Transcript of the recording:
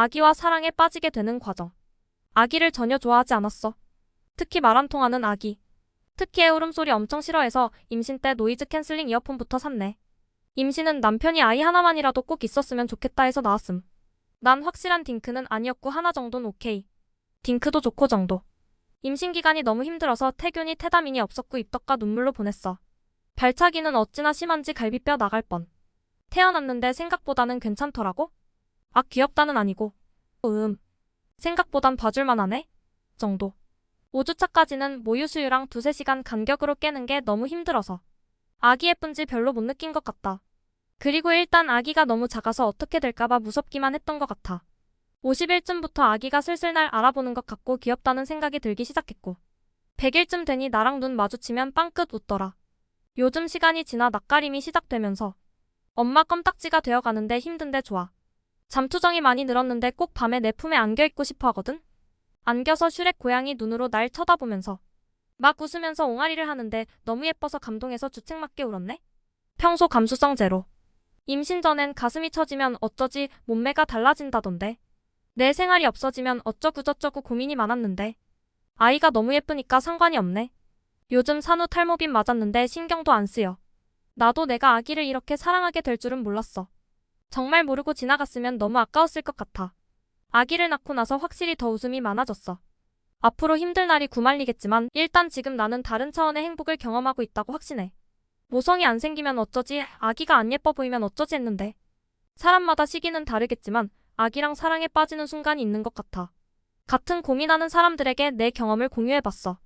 아기와 사랑에 빠지게 되는 과정. 아기를 전혀 좋아하지 않았어. 특히 말 안 통하는 아기. 특히 애 울음소리 엄청 싫어해서 임신 때 노이즈 캔슬링 이어폰부터 샀네. 임신은 남편이 아이 하나만이라도 꼭 있었으면 좋겠다 해서 나왔음. 난 확실한 딩크는 아니었고 하나 정도는 오케이. 딩크도 좋고 정도. 임신 기간이 너무 힘들어서 태균이 테다민이 없었고 입덕과 눈물로 보냈어. 발차기는 어찌나 심한지 갈비뼈 나갈 뻔. 태어났는데 생각보다는 괜찮더라고? 아 귀엽다는 아니고. 음. 생각보단 봐줄만 하네? 정도. 5주차까지는 모유수유랑 두세 시간 간격으로 깨는 게 너무 힘들어서. 아기 예쁜지 별로 못 느낀 것 같다. 그리고 일단 아기가 너무 작아서 어떻게 될까봐 무섭기만 했던 것 같아. 50일쯤부터 아기가 슬슬 날 알아보는 것 같고 귀엽다는 생각이 들기 시작했고. 100일쯤 되니 나랑 눈 마주치면 빵끝 웃더라. 요즘 시간이 지나 낯가림이 시작되면서 엄마 껌딱지가 되어가는데 힘든데 좋아. 잠투정이 많이 늘었는데 꼭 밤에 내 품에 안겨 있고 싶어 하거든? 안겨서 슈렉 고양이 눈으로 날 쳐다보면서 막 웃으면서 옹알이를 하는데 너무 예뻐서 감동해서 주책맞게 울었네? 평소 감수성 제로. 임신 전엔 가슴이 처지면 어쩌지 몸매가 달라진다던데. 내 생활이 없어지면 어쩌구저쩌구 고민이 많았는데. 아이가 너무 예쁘니까 상관이 없네. 요즘 산후 탈모빈 맞았는데 신경도 안 쓰여. 나도 내가 아기를 이렇게 사랑하게 될 줄은 몰랐어. 정말 모르고 지나갔으면 너무 아까웠을 것 같아. 아기를 낳고 나서 확실히 더 웃음이 많아졌어. 앞으로 힘들 날이 구말리겠지만 일단 지금 나는 다른 차원의 행복을 경험하고 있다고 확신해. 모성이 안 생기면 어쩌지, 아기가 안 예뻐 보이면 어쩌지 했는데. 사람마다 시기는 다르겠지만 아기랑 사랑에 빠지는 순간이 있는 것 같아. 같은 고민하는 사람들에게 내 경험을 공유해봤어.